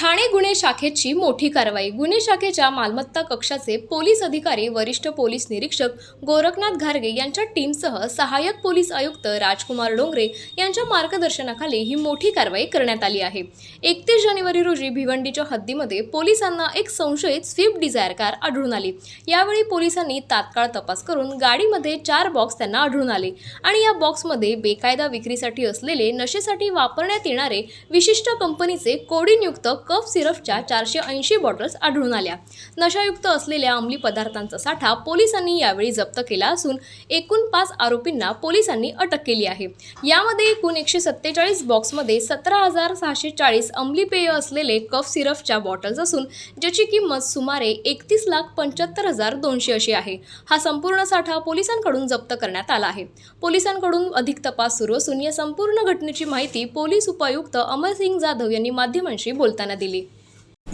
ठाणे गुन्हे शाखेची मोठी कारवाई. गुन्हे शाखेच्या मालमत्ता कक्षाचे पोलीस अधिकारी वरिष्ठ पोलीस निरीक्षक गोरखनाथ घारगे यांच्या टीमसह सहाय्यक पोलीस आयुक्त राजकुमार डोंगरे यांच्या मार्गदर्शनाखाली ही मोठी कारवाई करण्यात आली आहे. एकतीस जानेवारी रोजी भिवंडीच्या हद्दीमध्ये पोलिसांना एक संशयित स्विफ्ट डिझायर कार आढळून आली. यावेळी पोलिसांनी तात्काळ तपास करून गाडीमध्ये चार बॉक्स त्यांना आढळून आले आणि या बॉक्समध्ये बेकायदा विक्रीसाठी असलेले नशेसाठी वापरण्यात येणारे विशिष्ट कंपनीचे कोडीनियुक्त कफ सिरपच्या चारशे ऐंशी बॉटल्स आढळून आल्या. नशायुक्त असलेल्या अंमली पदार्थांचा साठा पोलिसांनी यावेळी जप्त केला असून एकूण पाच आरोपींना पोलिसांनी अटक केली आहे. यामध्ये एकूण एकशे सत्तेचाळीस बॉक्समध्ये सतरा हजार सहाशे चाळीस अंमली पेय असलेले कफ सिरपच्या बॉटल्स असून ज्याची किंमत सुमारे एकतीस लाख पंच्याहत्तर हजार दोनशे अशी आहे. हा संपूर्ण साठा पोलिसांकडून जप्त करण्यात आला आहे. पोलिसांकडून अधिक तपास सुरू असून या संपूर्ण घटनेची माहिती पोलीस उपायुक्त अमरसिंग जाधव यांनी माध्यमांशी बोलताना दिली.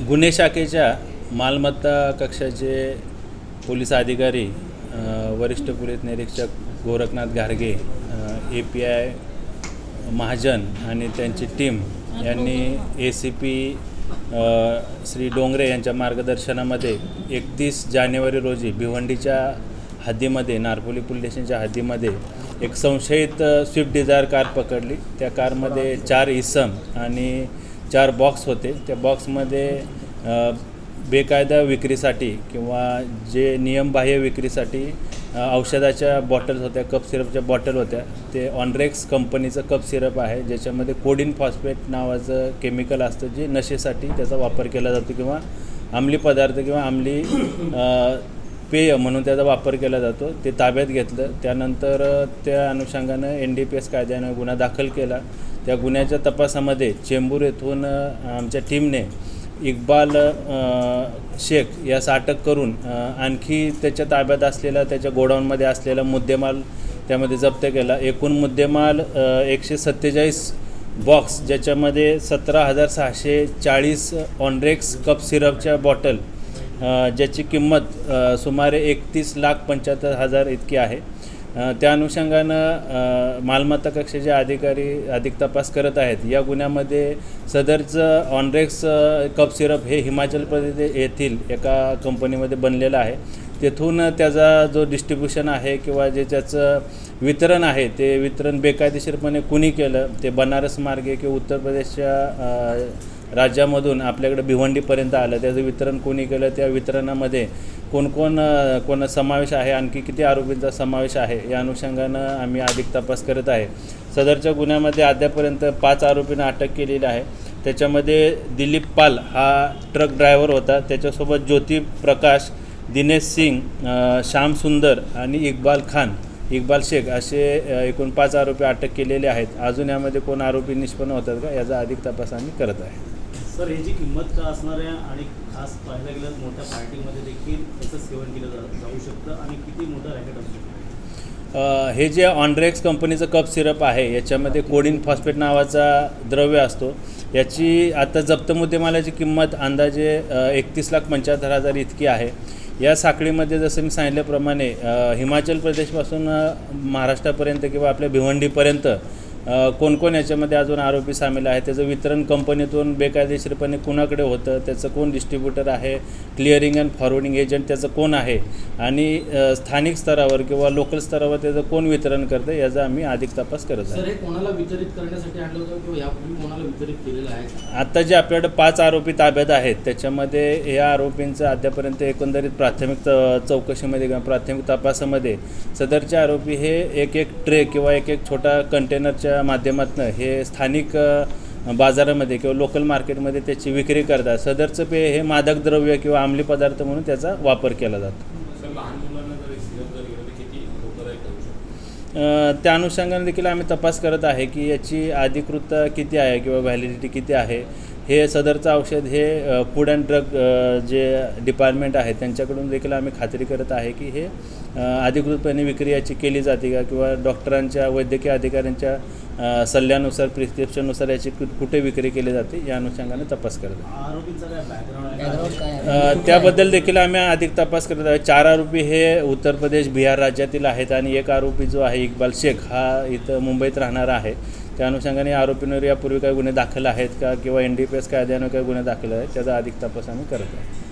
गुन्हे शाखेच्या मालमत्ता कक्षाचे पोलीस अधिकारी वरिष्ठ पोलीस निरीक्षक गोरखनाथ घारगे ए पी आय महाजन आणि त्यांची टीम यांनी A C P Shri Dongre यांच्या मार्गदर्शनामध्ये एकतीस जानेवारी रोजी भिवंडीच्या हद्दीमध्ये नारपोली पोलीस स्टेशनच्या हद्दीमध्ये एक संशयित स्विफ्ट डिझायर कार पकडली. त्या कारमध्ये चार इसम आणि चार बॉक्स होते. त्या बॉक्समध्ये बेकायदा विक्रीसाठी किंवा जे नियमबाह्य विक्रीसाठी औषधाच्या बॉटल्स होत्या कप सिरपच्या बॉटल होत्या ते ऑनरेक्स कंपनीचं कप सिरप आहे. ज्याच्यामध्ये कोडिन फॉस्फेट नावाचं केमिकल असतं जे नशेसाठी त्याचा वापर केला जातो किंवा अंमली पदार्थ किंवा अंमली पेय म्हणून त्याचा वापर केला जातो. ते ताब्यात घेतलं. त्यानंतर त्या अनुषंगानं एन डी पी एस कायद्यानं गुन्हा दाखल केला. त्या गुन्ह्याच्या तपासामध्ये चेंबूर येथून आमच्या टीमने इक्बाल शेख यास अटक करून आणखी त्याच्या ताब्यात असलेला त्याच्या गोडाऊनमध्ये असलेला मुद्देमाल त्यामध्ये जप्त केला. एकूण मुद्देमाल एकशे सत्तेचाळीस बॉक्स ज्याच्यामध्ये सतरा हजार सहाशे चाळीस ऑनरेक्स कप सिरपच्या बॉटल ज्याची किंमत सुमारे एकतीस लाख पंच्याहत्तर हजार इतकी आहे. त्या अनुषंगानं मालमत्ता कक्षाचे अधिकारी अधिक तपास करत आहेत. या गुन्ह्यामध्ये सदरचं ऑनरेक्स कप सिरप हे हिमाचल प्रदेश येथील एका कंपनीमध्ये बनलेलं आहे. तेथून त्याचा जो डिस्ट्रीब्युशन आहे किंवा जे त्याचं वितरण आहे ते वितरण बेकायदेशीरपणे कुणी केलं ते बनारस मार्गे किंवा उत्तर प्रदेशच्या राज्यामधून आपल्याकडे भिवंडीपर्यंत आलं त्याचं वितरण कोणी केलं त्या वितरणामध्ये कोण कोण कोण समावेश आहे आणखी किती आरोपींचा समावेश आहे या अनुषंगानं आम्ही अधिक तपास करत आहे. सदरच्या गुन्ह्यामध्ये अद्यापर्यंत पाच आरोपींना अटक केलेली आहे. त्याच्यामध्ये दिलीप पाल हा ट्रक ड्रायव्हर होता. त्याच्यासोबत ज्योती प्रकाश दिनेश सिंग श्याम सुंदर आणि इक्बाल खान इक्बाल शेख असे एकूण पाच आरोपी अटक केलेले आहेत. अजून यामध्ये कोण आरोपी निष्पन्न होतात का याचा अधिक तपास आम्ही करत आहे. सर ह्याची किंमत का असणार आहे आणि खास पाहायला गेलं मोठ्या पार्टीमध्ये देखील त्याचं सेवन केलं जाऊ शकतं आणि किती मोठं रॅकेट असू शकतं? हे जे ऑनड्रेक्स कंपनीचं कप सिरप आहे याच्यामध्ये कोडिन फॉस्फेट नावाचा द्रव्य असतो. याची आता जप्त मुद्देमालाची किंमत अंदाजे एकतीस लाख पंच्याहत्तर हजार इतकी आहे. या साखळीमध्ये जसं मी सांगितल्याप्रमाणे हिमाचल प्रदेशपासून महाराष्ट्रापर्यंत किंवा आपल्या भिवंडीपर्यंत कोण कोण याच्यामध्ये अजून आरोपी सामील आहे त्याचं वितरण कंपनीतून बेकायदेशीरपणे कुणाकडे होतं? त्याचं कोण डिस्ट्रीब्युटर आहे? क्लिअरिंग अँड फॉरवर्डिंग एजंट त्याचं कोण आहे? आणि स्थानिक स्तरावर किंवा लोकल स्तरावर त्याचं कोण वितरण करतं याचा आम्ही अधिक तपास करत आहे सर हे कोणाला वितरित करण्यासाठी आणलं होतं किंवा यापूर्वी कोणाला वितरित केलेलं आहे? का? आत्ता जे आपल्याकडे पाच आरोपी ताब्यात आहेत त्याच्यामध्ये या आरोपींचं अद्यापर्यंत एकंदरीत प्राथमिक चौकशीमध्ये किंवा प्राथमिक तपासामध्ये सदरचे आरोपी हे एक एक ट्रे किंवा एक एक छोटा कंटेनरच्या माध्यमातून हे स्थानिक बाजारामध्ये किंवा लोकल मार्केटमध्ये त्याची विक्री करतात. सदरचं पेय हे मादक द्रव्य किंवा अंमली पदार्थ म्हणून त्याचा वापर केला जातो. त्या अनुषंगाने देखील आम्ही तपास करत आहे की याची अधिकृतता किती आहे किंवा व्हॅलिडिटी किती आहे. हे सदरचं औषध हे फूड अँड ड्रग जे डिपार्टमेंट आहे त्यांच्याकडून देखील आम्ही खात्री करत आहे की हे अधिकृतपणे विक्री याची केली जाते का किंवा डॉक्टरांच्या वैद्यकीय अधिकाऱ्यांच्या सल्ल्यानुसार प्रिस्क्रिप्शननुसार याची कुठे विक्री केली जाते या अनुषंगाने तपास करत त्याबद्दल देखील आम्ही अधिक तपास करत आहे. चार आरोपी हे उत्तर प्रदेश बिहार राज्यातील आहेत आणि एक आरोपी जो आहे इक्बाल शेख हा इथं मुंबईत राहणारा आहे. त्या अनुषंगाने या आरोपींवर यापूर्वी काही गुन्हे दाखल आहेत का? किंवा एन डी पी एस कायद्यानं काही गुन्हे दाखल आहेत? त्याचा अधिक तपास आम्ही करत आहे